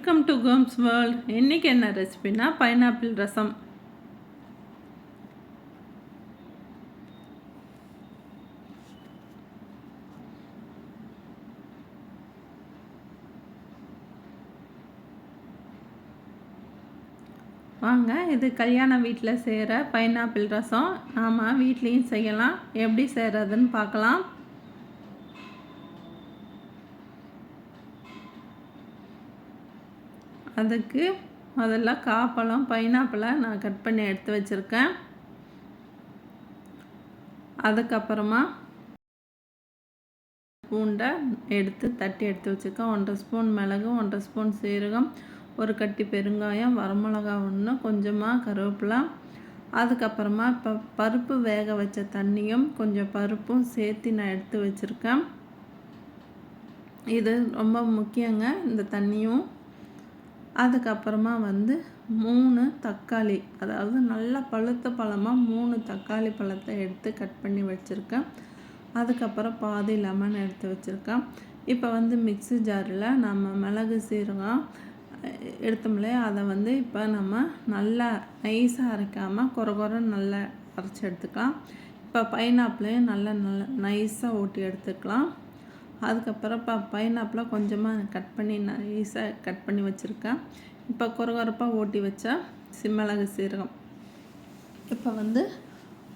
Welcome to Gomez world இன்றைக்கி என்ன ரெசிபினா pineapple ரசம். வாங்க இது கல்யாண வீட்டில் செய்கிற பைனாப்பிள் ரசம். நாம் வீட்லேயும் செய்யலாம். எப்படி செய்கிறதுன்னு பார்க்கலாம். அதுக்கு முதல்ல காப்பழம் பைனாப்பிளை நான் கட் பண்ணி எடுத்து வச்சுருக்கேன். அதுக்கப்புறமா பூண்டை எடுத்து தட்டி எடுத்து வச்சுருக்கேன். ஒன்றரை ஸ்பூன் மிளகு ஒன்றரை ஸ்பூன் சீரகம் ஒரு கட்டி பெருங்காயம் வரமிளகா ஒன்று கொஞ்சமாக கருவேப்பிலை. அதுக்கப்புறமா இப்போ பருப்பு வேக வச்ச தண்ணியும் கொஞ்சம் பருப்பும் சேர்த்து நான் எடுத்து வச்சுருக்கேன். இது ரொம்ப முக்கியங்க இந்த தண்ணியும். அதுக்கப்புறமா வந்து மூணு தக்காளி அதாவது நல்லா பழுத்த பழமாக மூணு தக்காளி பழத்தை எடுத்து கட் பண்ணி வச்சுருக்கேன். அதுக்கப்புறம் பாதி லெமன் எடுத்து வச்சுருக்கேன். இப்போ வந்து மிக்ஸி ஜாரில் நம்ம மிளகு சீரகம் எடுத்தோம்லையே அதை வந்து இப்போ நம்ம நல்லா நைஸாக அரைக்காமல் குறை குறை நல்லா அரைச்சி எடுத்துக்கலாம். இப்போ பைனாப்பிளையும் நல்லா நல்லா நைஸாக ஓட்டி எடுத்துக்கலாம். அதுக்கப்புறம் இப்போ பைனாப்பில் கொஞ்சமாக கட் பண்ணி நைஸாக கட் பண்ணி வச்சுருக்கேன். இப்போ குறகுறப்பாக ஓட்டி வச்சா சிம்மலகு சீரகம். இப்போ வந்து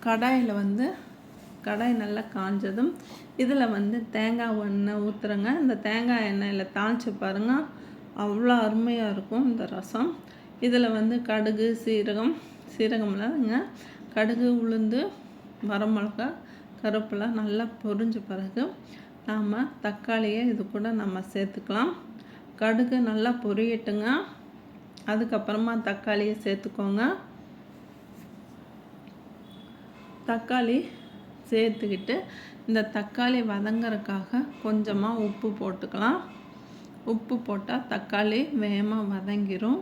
கடாயில் வந்து கடாய் நல்லா காஞ்சதும் இதில் வந்து தேங்காய் எண்ணெய் ஊற்றுறங்க இந்த தேங்காய் எண்ணெயில் தாளித்து பாருங்கள் அவ்வளோ அருமையாக இருக்கும் இந்த ரசம். இதில் வந்து கடுகு சீரகம் சீரகம்லாங்க கடுகு உளுந்து வரமிளகா கருப்பெல்லாம் நல்லா பொரிஞ்ச பிறகு நாம் தக்காளியை இது கூட நம்ம சேர்த்துக்கலாம். கடுகு நல்லா பொரியட்டுங்க. அதுக்கப்புறமா தக்காளியை சேர்த்துக்கோங்க. தக்காளி சேர்த்துக்கிட்டு இந்த தக்காளி வதங்குறதுக்காக கொஞ்சமாக உப்பு போட்டுக்கலாம். உப்பு போட்டால் தக்காளி வேகமாக வதங்கிரும்.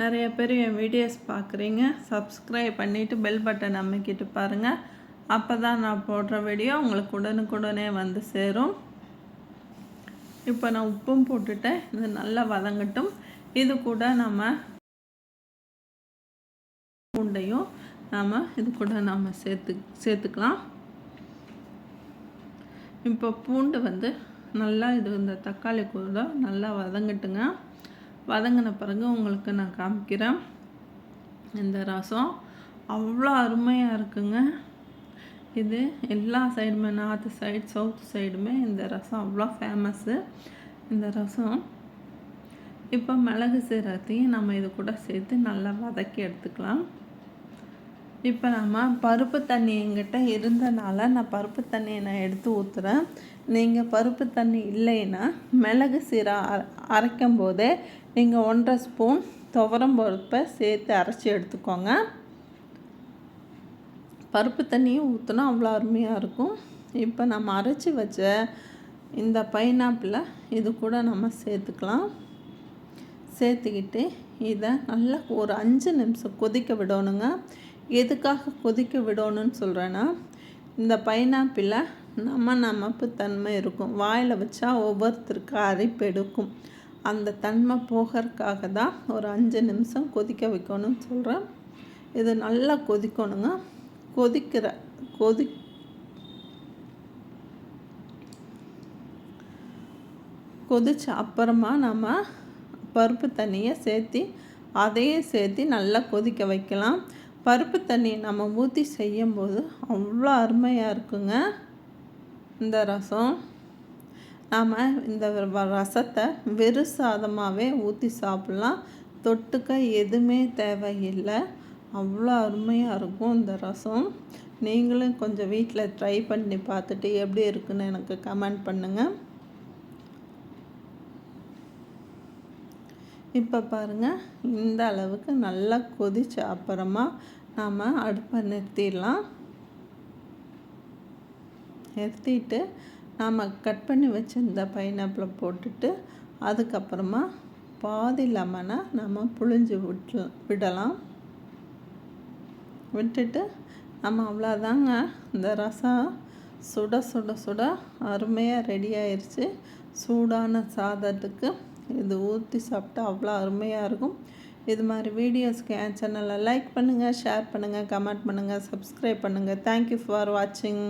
நிறைய பேர் என் வீடியோஸ் பார்க்குறீங்க. சப்ஸ்கிரைப் பண்ணிவிட்டு பெல் பட்டன் அமைக்கிட்டு பாருங்கள் அப்போ தான் நான் போடுற வீடியோ உங்களுக்கு உடனுக்குடனே வந்து சேரும். இப்போ நான் உப்பும் போட்டுட்டேன். இது நல்லா வதங்கட்டும். இது கூட நம்ம பூண்டையும் நாம் இது கூட நம்ம சேர்த்து சேர்த்துக்கலாம். இப்போ பூண்டு வந்து நல்லா இது இந்த தக்காளி கூட நல்லா வதங்கட்டுங்க. வதங்கின பிறகு உங்களுக்கு நான் காமிக்கிறேன். இந்த ரசம் அவ்வளோ அருமையாக இருக்குங்க. இது எல்லா சைடுமே நார்த்து சைடு சவுத் சைடுமே இந்த ரசம் அவ்வளோ ஃபேமஸ்ஸு இந்த ரசம் இப்போ மிளகு சீரகத்தையும் நம்ம இது கூட சேர்த்து நல்லா வதக்கி எடுத்துக்கலாம். இப்போ நம்ம பருப்பு தண்ணி எங்கிட்ட இருந்தனால நான் பருப்பு தண்ணியை நான் எடுத்து ஊற்றுறேன் நீங்கள் பருப்பு தண்ணி இல்லைன்னா மிளகு சீரா அரைக்கும் போதே நீங்கள் ஒன்றரை ஸ்பூன் துவரம் பருப்பை சேர்த்து அரைச்சி எடுத்துக்கோங்க. பருப்பு தண்ணியும் ஊற்றினா அவ்வளோ அருமையாக இருக்கும். இப்போ நம்ம அரைச்சி வச்ச இந்த பைனாப்பிளை இது கூட நம்ம சேர்த்துக்கலாம். சேர்த்துக்கிட்டு இதை நல்லா ஒரு அஞ்சு நிமிஷம் கொதிக்க விடணுங்க. எதுக்காக கொதிக்க விடணும்னு சொல்கிறேன்னா இந்த பைனாப்பிளை நம்ம நமப்பு தன்மை இருக்கும். வாயில் வச்சா ஒவ்வொருத்தருக்கு அரைப்பு எடுக்கும். அந்த தன்மை போகிறதுக்காக தான் ஒரு அஞ்சு நிமிஷம் கொதிக்க வைக்கணும்னு சொல்கிறேன் இது நல்லா கொதிக்கணுங்க. கொதிக்கிற கொதி கொதிச்ச அப்புறமா நம்ம பருப்பு தண்ணியை சேர்த்து அதையும் சேர்த்து நல்லா கொதிக்க வைக்கலாம். பருப்பு தண்ணி நம்ம ஊற்றி செய்யும்போது அவ்வளோ அருமையாக இருக்குங்க. இந்த ரசம். நாம் இந்த ரசத்தை வெறு சாதமாகவே ஊற்றி சாப்பிட்லாம். தொட்டுக்க எதுவுமே தேவையில்லை. அவ்வளோ அருமையாக இருக்கும் இந்த ரசம். நீங்களும் கொஞ்சம் வீட்டில் ட்ரை பண்ணி பார்த்துட்டு எப்படி இருக்குன்னு எனக்கு கமெண்ட் பண்ணுங்கள் இப்போ பாருங்கள் இந்த அளவுக்கு நல்லா கொதிச்ச அப்புறமா நாம் அடுப்பை நிறுத்திடலாம். நிறுத்திட்டு நாம் கட் பண்ணி வச்சுருந்த பைனாப்பிளை போட்டுட்டு அதுக்கப்புறமா பாதி லெமனை நம்ம புழிஞ்சு விட்டு விடலாம். விட்டுட்டு நம்ம அவ்வளோதாங்க இந்த ரசம் சுட சுட சுட அருமையாக ரெடி ஆயிடுச்சு சூடான சாதத்துக்கு இது ஊற்றி சாப்பிட்டா அவ்வளோ அருமையாக இருக்கும். இது மாதிரி வீடியோஸ்க்கு என் சேனலை லைக் பண்ணுங்கள் ஷேர் பண்ணுங்கள் கமெண்ட் பண்ணுங்கள் சப்ஸ்கிரைப் பண்ணுங்கள் தேங்க்யூ ஃபார் வாட்சிங்